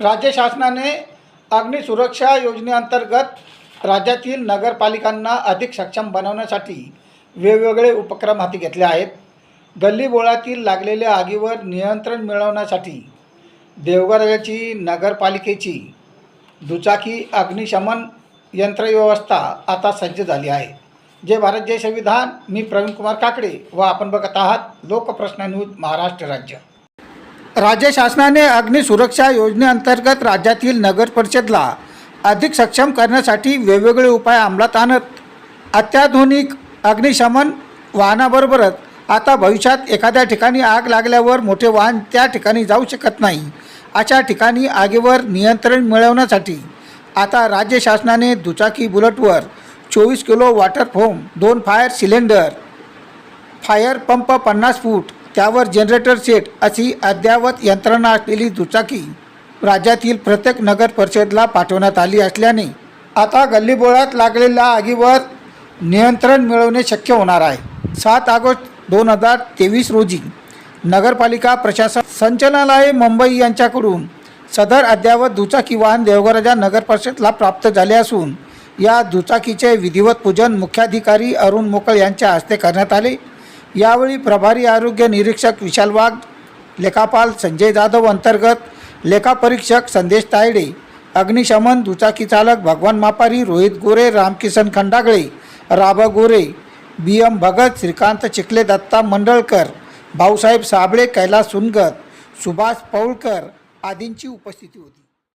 राज्य शासनाने अग्निसुरक्षा योजनेअंतर्गत राज्यातील नगरपालिकांना अधिक सक्षम बनवण्यासाठी वेगवेगळे उपक्रम हाती घेतले आहेत. गल्लीबोळातील लागलेल्या आगीवर नियंत्रण मिळवण्यासाठी देवगडची नगरपालिकेची दुचाकी अग्निशमन यंत्रव्यवस्था आता सज्ज झाली आहे. जे भारत जय संविधान. मी प्रवीण कुमार काकडे व आपण बघत आहात लोकप्रश्न न्यूज महाराष्ट्र राज्य. राज्य शासनाने अग्निसुरक्षा योजनेअंतर्गत राज्यातील नगर परिषदला अधिक सक्षम करण्यासाठी वेगवेगळे उपाय अंमलात आणत अत्याधुनिक अग्निशमन वाहनाबरोबरच आता भविष्यात एखाद्या ठिकाणी आग लागल्यावर मोठे वाहन त्या ठिकाणी जाऊ शकत नाही. अशा ठिकाणी आगीवर नियंत्रण मिळवण्यासाठी आता राज्य शासनाने दुचाकी बुलेटवर चोवीस किलो वॉटर फोम दोन फायर सिलेंडर फायर पंप पन्नास फूट त्यावर जनरेटर सेट अशी अद्ययावत यंत्रणा असलेली दुचाकी. राज्यातील प्रत्येक नगर परिषदला पाठवण्यात आली असल्याने आता गल्लीबोळात लागलेल्या आगीवर नियंत्रण मिळवणे शक्य होणार आहे. सात ऑगस्ट दोन हजार तेवीस रोजी नगरपालिका प्रशासन संचालनालय मुंबई यांच्याकडून सदर अद्ययावत दुचाकी वाहन देवगराजा नगर परिषदला प्राप्त झाले असून या दुचाकीचे विधिवत पूजन मुख्याधिकारी अरुण मोकळ यांच्या हस्ते करण्यात आले. यावेळी प्रभारी आरोग्य निरीक्षक विशाल वाघ लेखापाल संजय जाधव अंतर्गत लेखापरीक्षक संदेश तायडे अग्निशमन दुचाकी चालक भगवान मापारी रोहित गोरे रामकिसन खंडागळे राबा गोरे बी एम भगत श्रीकांत चिखले दत्ता मंडळकर भाऊसाहेब साबळे कैलास सुनगत सुभाष पौळकर आदींची उपस्थिती होती.